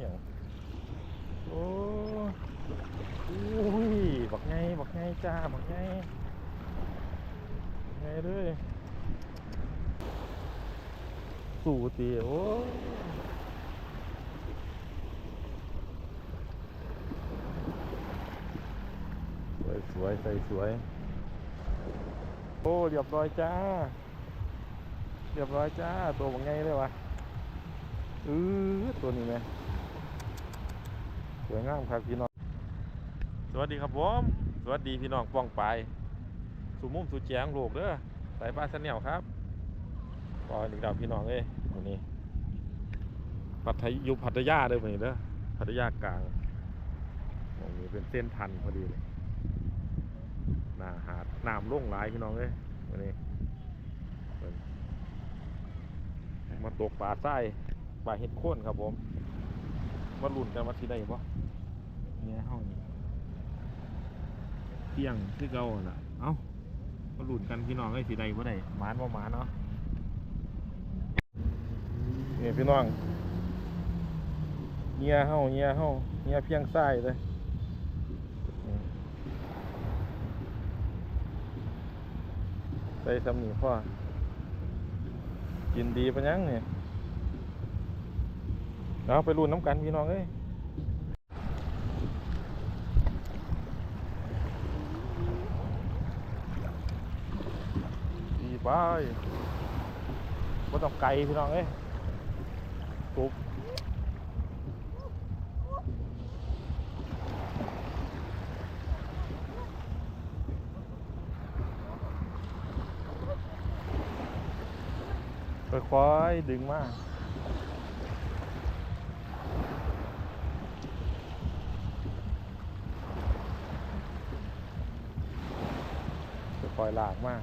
อย่างโอ้อุ้ยบักไงบักไงจ้าบักไงไงเลยสู่ตีโอ้สวยสวยใส่สวย โอ้เรียบร้อยจ้า เรียบร้อยจ้า ตัวบักไงเลยวะอือตัวนี้ไหม สวยงามครับพี่น้อง สวัสดีครับผม สวัสดีพี่น้องป้องไป สู่มุมสู่แจงโลกเด้อสายป้าสนแนวครับปอยอีกดาวพี่น้องเอ้ยวันนี้พัทยอยู่พัทยาเด้อวันนี้เด้อพัทยากลางตรงนี้เป็นเส้นทันพอดีเลยหน้าหาดน้ำล่งหลายพี่น้องเอ้ยวันนี้มาตกปลาไส้ปลาเห็ดโค่นครับผม มาลุ่นกันว่าที่ได้ปะเนี่ยห้องนี้เที่ยงคือเก่าน่ะ เอ้ามาหลุนกันพี่น้องไอ้ยสีใดบ่ได้หมานบ่หมานเนาะนี่พี่น้องเงียเฮาเงียเฮาเงียเพียงซ้ายเลยนี่ใส่สำนีพ่อกินดีปะยังเนี่ย เอาไปรุ่นน้ำกันพี่น้องเอ้ยดีไปบ่ต้องไกลพี่น้องเอ้ยตุกค่อยๆดึงมาก ค่อยๆลากมา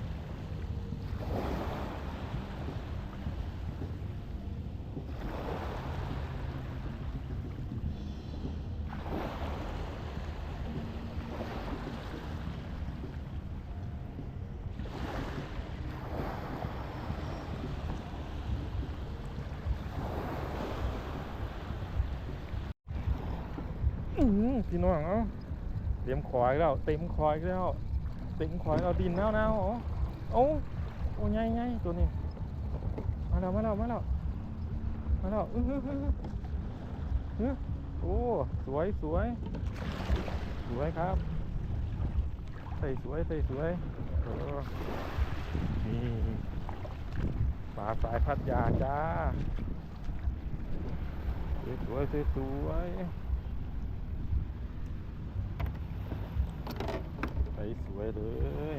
อื้อหือพี่น้องเอ้าเต็มคอยแล้ว เต็มคอยแล้ว เต็มคอยเอาดินแล้วนะอ๋อโอ้โอ้ใหญ่ใหญ่ตัวนี้มาแล้วมาแล้วมาแล้วมาแล้วอื้อหือหือหือโอ้สวยสวยสวยครับ ใส่สวยใส่สวยเออนี่ปลาสายพัดยาจ้าสวยสวยสวย สวยเลย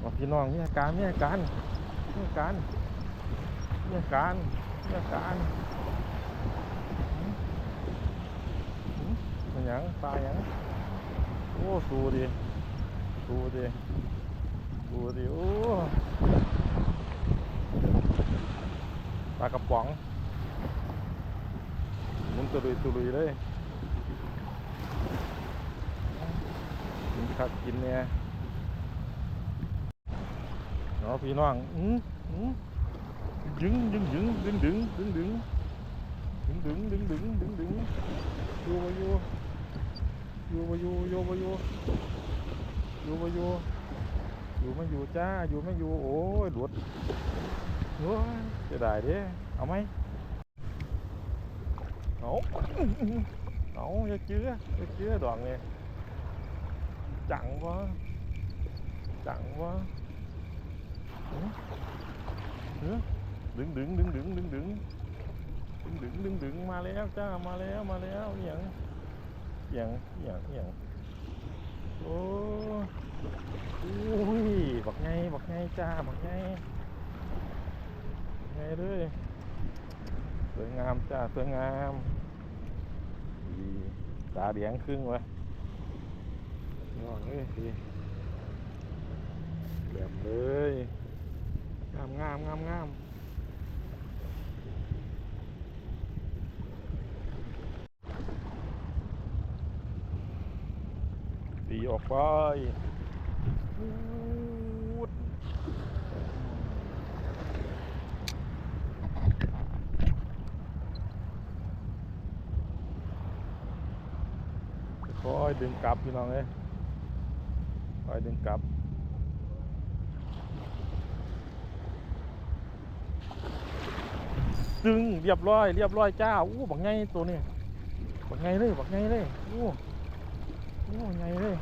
บอกพี่น้องเนี่ยการเนี่ยการเนี่ยการเนี่ยการเนี่ยการมันยังตลายังโอ้ สูดี สูดี สูดี โอ้ ปลากระป๋องมุนตุลุยตุลุยเลยกินคักกินเนี่ยเนาะพี่น้องอืมอืมดึงดึงดึงดึงดึงดึงดึงดึงดึงดึงดึงดึงดึงโยมาโยโยมาโยโยมาโยโยมาโยอยู่ไม่อยู่จ้าอยู่ไม่อยู่โอ้ยหลุด โอ้ยจะได้เด้เอาไหมเอาเอาอย่าเจืออย่าเจือดอกเนี่ยจังวะจังวะดึง ไงบักไงจ้าบักไงไงเลยสวยงามจ้าสวยงามดีตาแดงครึ่งวะนองเอ้ยดีแบบเลยงามงามงามงามตีออกไปวูด ค่อยดึงกลับพี่น้องเอ้ยค่อยดึงกลับดึงเรียบร้อยเรียบร้อยจ้าอู้บักไงตัวนี้บักไงเลยบักไงเลยอู้อู้ไงเลย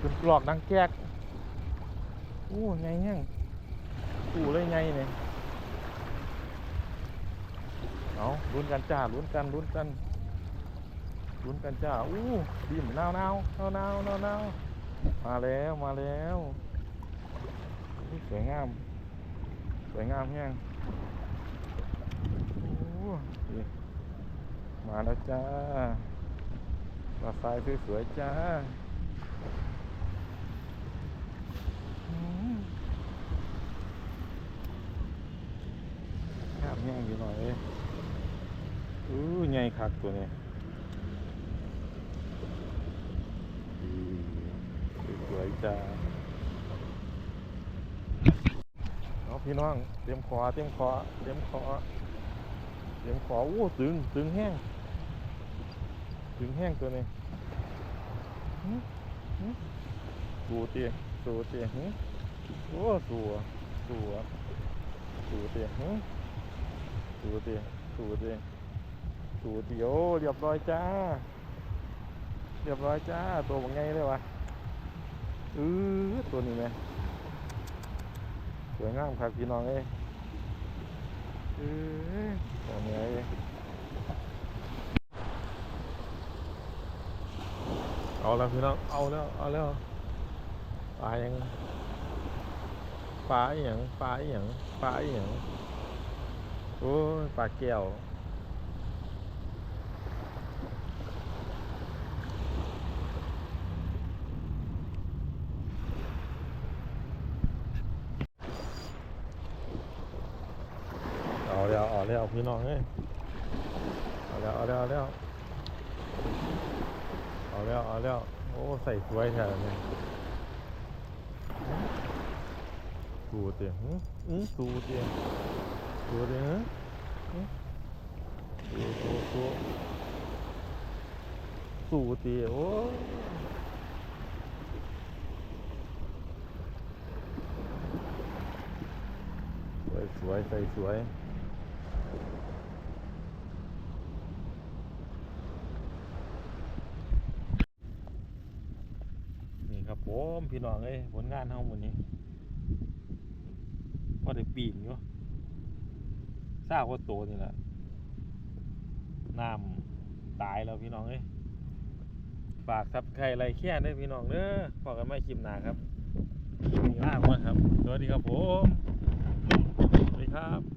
ขึ้นกรอกดังแก๊กอู้ไงแห้งอู้เลยไงเนี่ยเอาลุ้นกันจ้าลุ้นกันลุ้นกัน ลุ้นกันจ้า อู้ดิมนาวนาวนาวนาวนาวมาแล้วมาแล้วสวยงาม สวยงามแห้งโอ้นี่มาแล้วจ้าปลาทรายสวยๆจ้าอืมข้ามแห้งอยู่หน่อยเอ้ยอู้ใหญ่คักตัวนี้อืมสวยๆ จ้าเอาพี่น้อง เตรียมขอเตรียมขอเตรียมขอเสียงขออู้ตึงตึงแห้งตึงแห้งตัวนี้สูเตียสูเตียหึโอ้สัวสัวสูเตียหึสูเตียสูเตียสูเตียโอ้เรียบร้อยจ้า เรียบร้อยจ้า ตัวมันไงเลยวะ เออตัวนี้ไหมสวยงามครับพี่น้องเอ้ยเอ้ยตัวนี้เอ้ยเอาแล้วพี่น้อง เอาแล้ว เอาแล้วปลายังปลาอย่างปลาอย่างปลาอย่างโอ้ยปลาแก้วเอาแล้วเอาแล้ว พี่น้องเอ้ยเอาแล้วเอาแล้วเอาแล้วเอาแล้วเอาแล้วโอ้ใส่สวยแท้เลยสูเตียงอื้อสูเตียงสูเตียงหึสูสูสูสูเตียงโอ้สวยสวยใส่สวย นี่ครับ ผมพี่น้องเอ้ยผลงานเฮาหมดนี้พอได้ปีนอยู่ทราบว่าโตนี่แหละน้ำตายแล้วพี่น้องเอ้ยฝากซับไข่ไรแค่เด้พี่น้องเด้อพอกันไม่คลิปหนาครับมีล่ามาครับ สวัสดีครับผม สวัสดีครับ